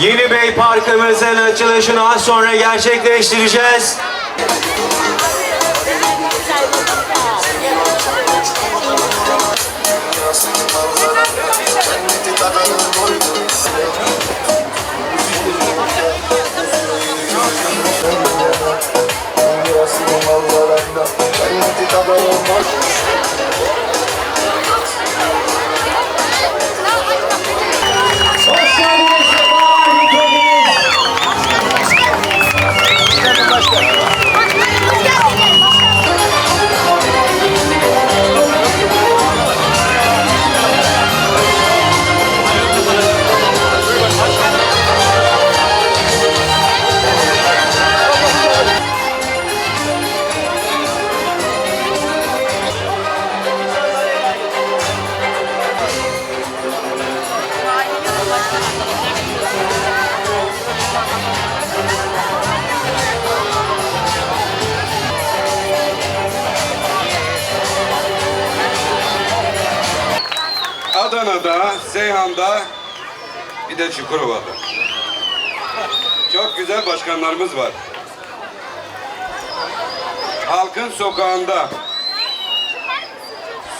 Yeni Bey Parkımızın açılışını az sonra gerçekleştireceğiz. Adana'da, Seyhan'da, bir de Çukurova'da. Çok güzel başkanlarımız var. Halkın sokağında,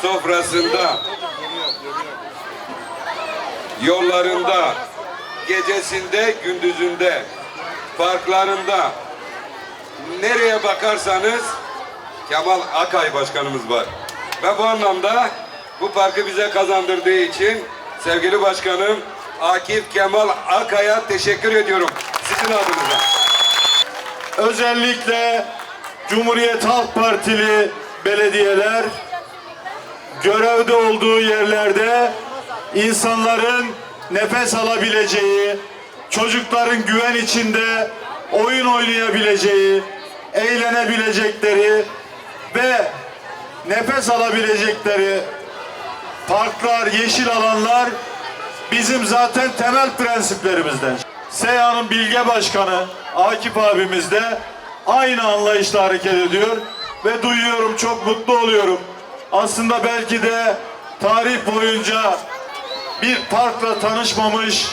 sofrasında, yollarında, gecesinde, gündüzünde, parklarında, nereye bakarsanız Kemal Akay başkanımız var. Ve bu anlamda bu parkı bize kazandırdığı için sevgili başkanım Akif Kemal Akay'a teşekkür ediyorum. Sizin adınıza. Özellikle Cumhuriyet Halk Partili belediyeler görevde olduğu yerlerde insanların nefes alabileceği, çocukların güven içinde oyun oynayabileceği, eğlenebilecekleri ve nefes alabilecekleri parklar, yeşil alanlar bizim zaten temel prensiplerimizden. Seyhan'ın Bilge Başkanı Akif abimiz de aynı anlayışla hareket ediyor ve duyuyorum çok mutlu oluyorum. Aslında belki de tarih boyunca bir parkla tanışmamış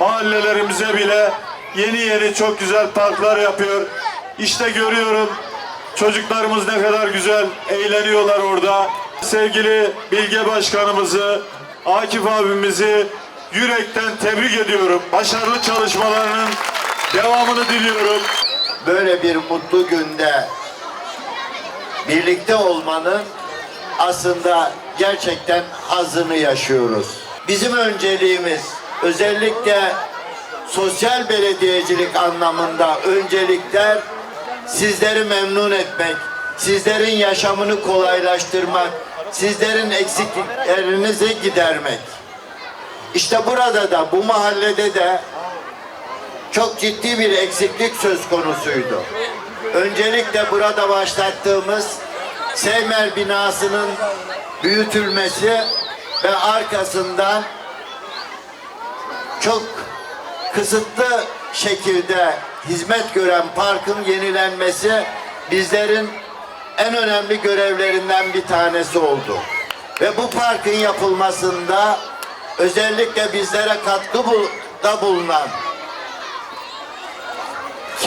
mahallelerimize bile yeni yeni çok güzel parklar yapıyor. İşte görüyorum çocuklarımız ne kadar güzel eğleniyorlar orada. Sevgili Bilge Başkanımızı, Akif abimizi yürekten tebrik ediyorum. Başarılı çalışmalarının devamını diliyorum. böyle bir mutlu günde birlikte olmanın aslında gerçekten hazını yaşıyoruz. Bizim önceliğimiz özellikle sosyal belediyecilik anlamında öncelikler sizleri memnun etmek, sizlerin yaşamını kolaylaştırmak, sizlerin eksikliklerinizi gidermek. İşte burada da bu mahallede de çok ciddi bir eksiklik söz konusuydu. Öncelikle burada başlattığımız Seymer binasının büyütülmesi ve arkasından çok kısıtlı şekilde hizmet gören parkın yenilenmesi bizlerin en önemli görevlerinden bir tanesi oldu. Ve bu parkın yapılmasında özellikle bizlere katkı bul- da bulunan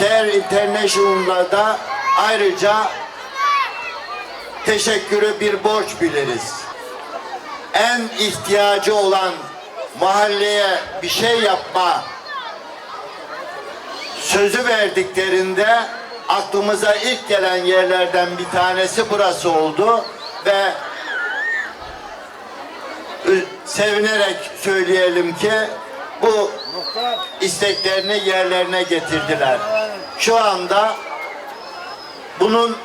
Care International'a da ayrıca teşekkürü bir borç biliriz. En ihtiyacı olan mahalleye bir şey yapma sözü verdiklerinde aklımıza ilk gelen yerlerden bir tanesi burası oldu ve sevinerek söyleyelim ki bu isteklerini yerlerine getirdiler. Şu anda bunun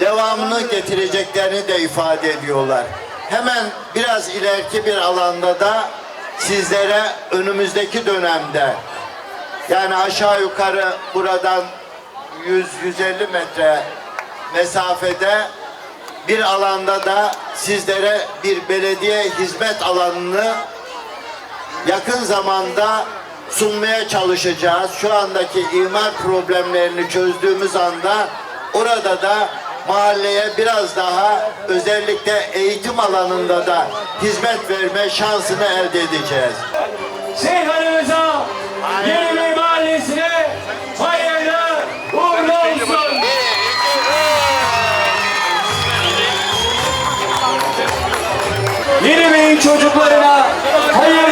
devamını getireceklerini de ifade ediyorlar. Hemen biraz ileriki bir alanda da sizlere önümüzdeki dönemde yani aşağı yukarı buradan 100-150 metre mesafede bir alanda da sizlere bir belediye hizmet alanını yakın zamanda sunmaya çalışacağız. Şu andaki imar problemlerini çözdüğümüz anda orada da mahalleye biraz daha özellikle eğitim alanında da hizmet verme şansını elde edeceğiz. Seyhanımıza, Yenibey çocuklarına hayırlı